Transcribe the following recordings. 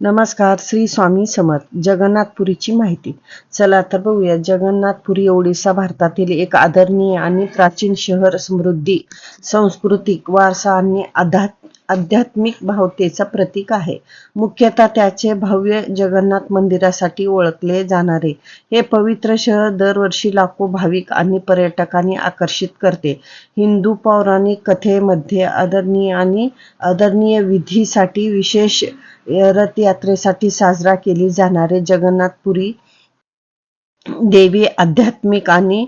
नमस्कार श्री स्वामी समर्थ. जगन्नाथपुरीची माहिती. चला तर बघूया. जगन्नाथपुरी ओडिसा भारतातील एक आदरणीय आणि प्राचीन शहर समृद्धी सांस्कृतिक वारसा आणि आध्यात् आध्यात्मिक भावतेचा प्रतीक आहे. मुख्यतः त्याचे भव्य जगन्नाथ मंदिरासाठी ओळखले जाणारे. हे पवित्र शहर दरवर्षी लाखो भाविक आणि पर्यटकांनी आकर्षित करते. हिंदू पौराणिक कथेमध्ये आदरणीय आणि आदरणीय विधीसाठी विशेष रथयात्रेसाठी साजरा केली जाणारे जगन्नाथपुरी देवी आध्यात्मिक आणि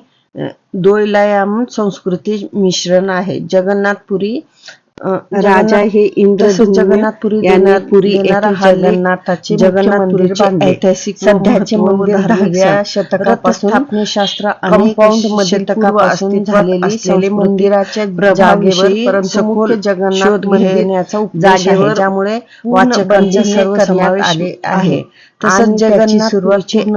दोयलायाम संस्कृती मिश्रण आहे. जगन्नाथपुरी राजा हे इंद्र जगन्नाथपुरी जगन्नाथपुरी येणारा हा जगन्नाथाचे जगन्नाथपुरीचे ऐतिहासिक सध्याचे मंदिर दहाव्या शतकापासून स्थापनेशास्त्र कंपाऊंड शतकापासून झालेली मंदिराच्या जागेवर जगन्नाथ जागेवर ज्यामुळे वाचकांचे सर्व समावेश आले आहे. तसंच जगन्नाथ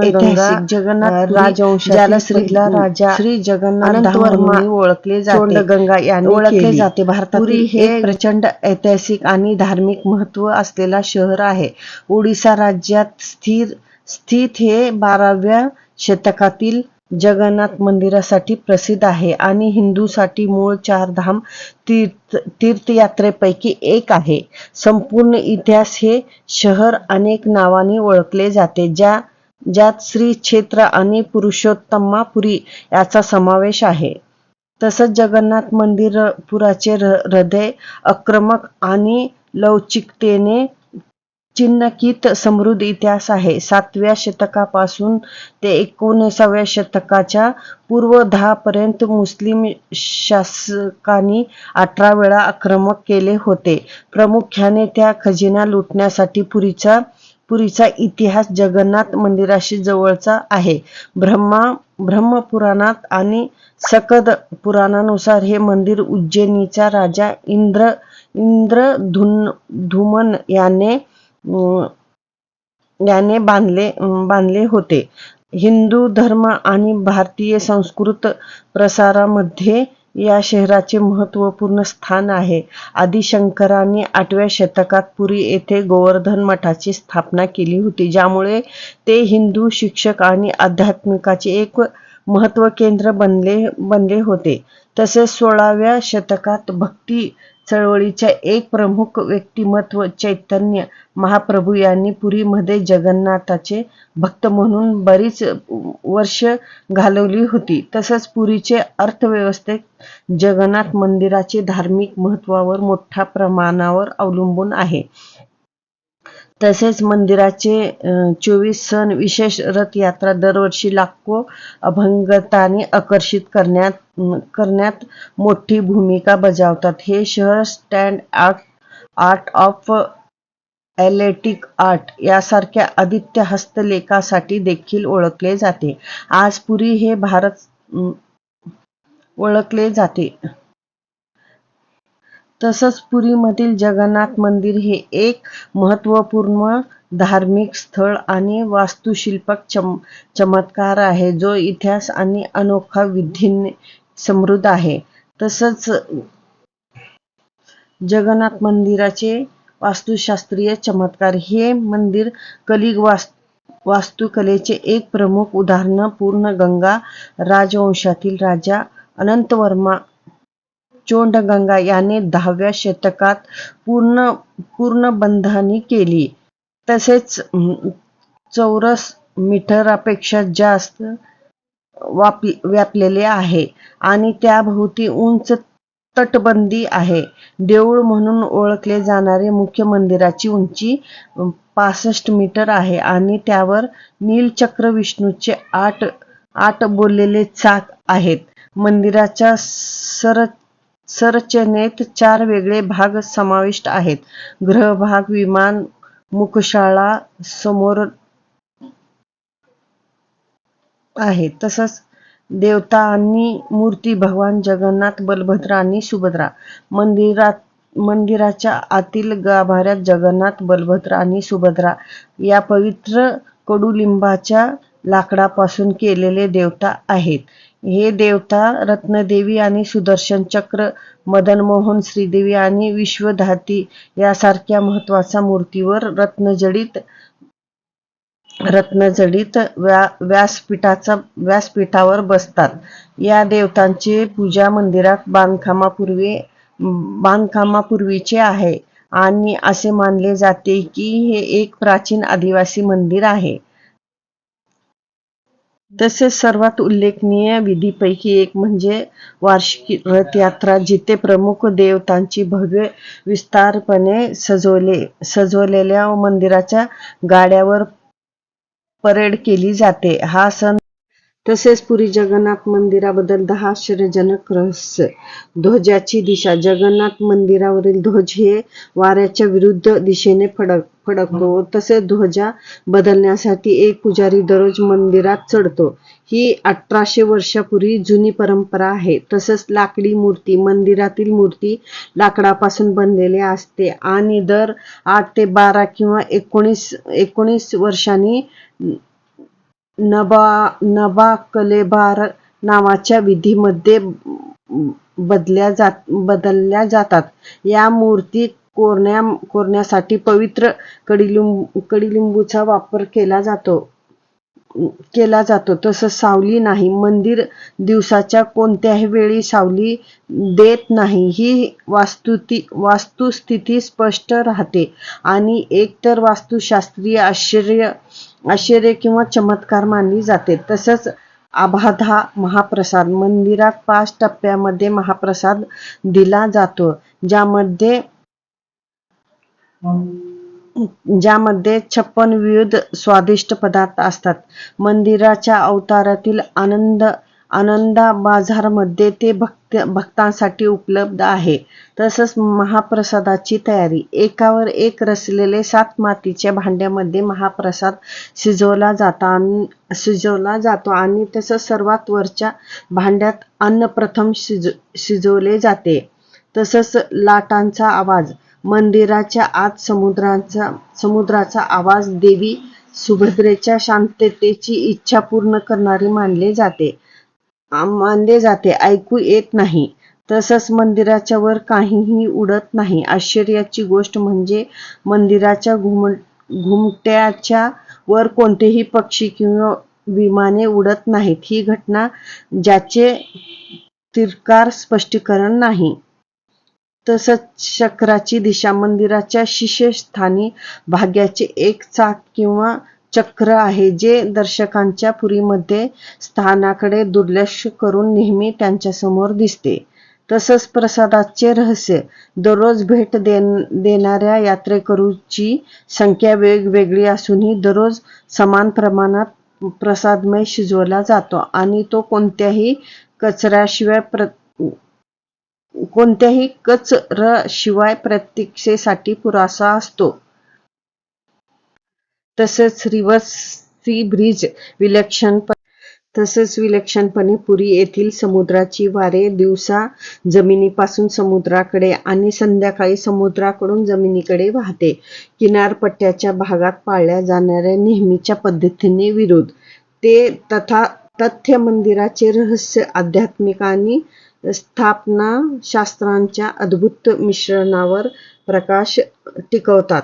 ऐतिहासिक जगन्नाथ राजवंश ज्याला श्रीला राजा श्री जगन्नाथ वर्मा ओळखले जाते. गंगा याने ओळखले जाते. भारतातील हे प्रचंड ऐतिहासिक आणि धार्मिक महत्त्व असलेला शहर आहे. ओडिसा राज्यात स्थिर स्थित हे बाराव्या शतकातील जगन्नाथ मंदिरासाठी प्रसिद्ध आहे आणि हिंदूसाठी मूळ चार धाम तीर्थ तीर्थयात्रेपैकी एक आहे. संपूर्ण इतिहास हे शहर अनेक नावांनी ओळखले जाते ज्या ज्यात श्री क्षेत्र आणि पुरुषोत्तमापुरी याचा समावेश आहे. तसंच जगन्नाथ मंदिर पुराचे र- हृदय आक्रमक आणि लवचिकतेने चिन्हकित समृद्ध इतिहास आहे. सातव्या शतकापासून ते एकोणीसाव्या शतकाच्या पूर्व दहापर्यंत मुस्लिम शासकांनी अठरा वेळा आक्रमक केले होते. प्रामुख्याने त्या खजिना लुटण्यासाठी पुरीचा पुरीचा इतिहास जगन्नाथ मंदिराशी जवळचा आहे. ब्रह्मा ब्रह्मपुराणात आणि सकद पुराणानुसार हे मंदिर उज्जैनीचा राजा इंद्र इंद्र धुन धुमन याने याने बांधले बांधले होते. हिंदू धर्म आणि भारतीय संस्कृत प्रसारामध्ये या शहराचे महत्त्वपूर्ण स्थान आहे. आदिशंकरांनी आठव्या शतकात पुरी येथे गोवर्धन मठाची स्थापना केली होती ज्यामुळे ते हिंदू शिक्षक आणि आध्यात्मिकाचे एक महत्त्व केंद्र बनले बनले होते. तसेच सोळाव्या शतकात भक्ती चळवळीच्या एक प्रमुख व्यक्तिमत्व चैतन्य महाप्रभू यांनी पुरीमध्ये जगन्नाथाचे भक्त म्हणून बरीच वर्ष घालवली होती. तसंच पुरीचे अर्थव्यवस्थेत जगन्नाथ मंदिराचे धार्मिक महत्वावर मोठ्या प्रमाणावर अवलंबून आहे. तसेच मंदिराचे चोवीस सण विशेष रथयात्रा दरवर्षी लाखो अभंगताने आकर्षित करण्यात करण्यात मोठी भूमिका बजावतात. हे शहर स्टँड आर्ट आर्ट ऑफ एलेटिक आर्ट यासारख्या आदित्य हस्तलेखासाठी देखील ओळखले जाते. आज पुरी हे भारत ओळखले जाते. तसंच पुरीमधील जगन्नाथ मंदिर हे एक महत्त्वपूर्ण धार्मिक स्थळ आणि वास्तुशिल्पक चम चमत्कार आहे जो इतिहास आणि अनोखा विधीने समृद्ध आहे. तसंच जगन्नाथ मंदिराचे वास्तुशास्त्रीय चमत्कार हे मंदिर कलिग वास्तू वास्तुकलेचे एक प्रमुख उदाहरण पूर्ण गंगा राजवंशातील राजा अनंतवर्मा चोंडगंगा याने दहाव्या शतकात पूर्ण पूर्ण बंधानी केली. तसेच चौरस मीटरापेक्षा जास्त वाप व्यापलेले आहे. आणि त्याभोवती उंच तटबंदी आहे. देऊळ म्हणून ओळखले जाणारे मुख्य मंदिराची उंची पासष्ट मीटर आहे. आणि त्यावर नीलचक्र विष्णूचे आठ आठ बोललेले चाक आहेत. मंदिराच्या सर संरचनेत चार वेगळे भाग समाविष्ट आहेत. ग्रहभाग विमान मुखशाळा समोर आहे तसंच देवता आणि मूर्ती भगवान जगन्नाथ बलभद्र आणि सुभद्रा. मंदिरात मंदिराच्या आतील गाभाऱ्यात जगन्नाथ बलभद्र आणि सुभद्रा या पवित्र कडुलिंबाच्या लाकडापासून केलेले देवता आहेत. हे देवता रत्नदेवी आणि सुदर्शन चक्र मदनमोहन श्रीदेवी आणि विश्वधाती यासारख्या महत्त्वाच्या मूर्तीवर रत्नजडित रत्नजडित व्या व्यासपीठाचा व्यासपीठावर बसतात. या देवतांचे पूजा मंदिरात बांधकामापूर्वी बांधकामापूर्वीचे आहे. आणि असे मानले जाते की हे एक प्राचीन आदिवासी मंदिर आहे. तसेच सर्वात उल्लेखनीय विधीपैकी एक म्हणजे वार्षिक रथयात्रा जिथे प्रमुख देवतांची भव्य विस्तारपणे सजवले सजवलेल्या मंदिराच्या गाड्यावर परेड केली जाते. हा सण तसेच पुरी जगन्नाथ मंदिराबद्दल दहा आश्चर्यजनक रहस्य. ध्वजाची दिशा जगन्नाथ मंदिरावरील ध्वज हे वाऱ्याच्या विरुद्ध दिशेने फडक फडकतो. तसेच ध्वजा बदलण्यासाठी एक पुजारी दररोज मंदिरात चढतो. ही अठराशे वर्षापूर्वी जुनी परंपरा आहे. तसंच लाकडी मूर्ती मंदिरातील मूर्ती लाकडापासून बनलेली असते. आणि दर आठ ते बारा किंवा एकोणीस एकोणीस वर्षांनी नबा नबाकलेबार नावाच्या विधीमध्ये बदल्या जात बदलल्या जातात. या मूर्ती कोरण्या कोरण्यासाठी पवित्र कडीलिंब कडीलिंबूचा वापर केला जातो. केला जातो. तसंच सावली नाही. मंदिर दिवसाच्या कोणत्याही वेळी सावली देत नाही. ही वास्तुती वास्तुस्थिती स्पष्ट राहते. आणि एकतर वास्तुशास्त्रीय आश्चर्य आश्चर्य किंवा चमत्कार मानली जाते. तसंच आबाधा महाप्रसाद मंदिरात पाच टप्प्यामध्ये महाप्रसाद दिला जातो ज्यामध्ये ज्यामध्ये छप्पन विविध स्वादिष्ट पदार्थ असतात. मंदिराच्या अवतारातील आनंद आनंदा बाजारमध्ये ते भक्त भक्तांसाठी उपलब्ध आहे. तसंच महाप्रसादाची तयारी. एकावर एक रचलेले सात मातीच्या भांड्यामध्ये महाप्रसाद शिजवला जाता शिजवला जातो आणि तसंच सर्वात वरच्या भांड्यात अन्न प्रथम शिज शिजवले जाते. तसंच लाटांचा आवाज. मंदिराच्या आत समुद्राचा समुद्राचा आवाज देवी सुभद्रेच्या शांततेची इच्छा पूर्ण करणारी मानले जाते. मानले जाते. ऐकू येत नाही. तसंच मंदिराच्या वर काहीही उडत नाही. आश्चर्याची गोष्ट म्हणजे मंदिराच्या घुम घुमट्याच्या वर कोणतेही पक्षी किंवा विमाने उडत नाहीत. ही घटना ज्याचे तिरकार स्पष्टीकरण नाही. तसंच चक्राची दिशा मंदिराच्या शीर्षस्थानी भाग्याचे एक चाक किंवा चक्र आहे जे दर्शकांच्या पुरीमध्ये स्थानाकडे दुर्लक्ष करून नेहमी त्यांच्यासमोर दिसते. तसंच प्रसादाचे रहस्य दररोज भेट देणाऱ्या यात्रेकरूची संख्या वेगवेगळी असूनही दररोज समान प्रमाणात प्रसादमय शिजवला जातो आणि तो कोणत्याही कचऱ्याशिवाय प्र कोणत्याही कचऱ्याशिवाय प्रतीक्षेसाठी पुरासा असतो. तसेच रिव्हर्स सी ब्रिज विलक्षण तसेच विलक्षणपणे पुरी येथील समुद्राची वारे दिवसा जमिनीपासून समुद्राकडे आणि संध्याकाळी समुद्राकडून जमिनीकडे वाहते. किनारपट्ट्याच्या भागात पाळल्या जाणाऱ्या नेहमीच्या पद्धतीने विरोध. ते तथा तथ्य मंदिराचे रहस्य आध्यात्मिक आणि स्थापना शास्त्रांच्या अद्भुत मिश्रणावर प्रकाश टिकवतात.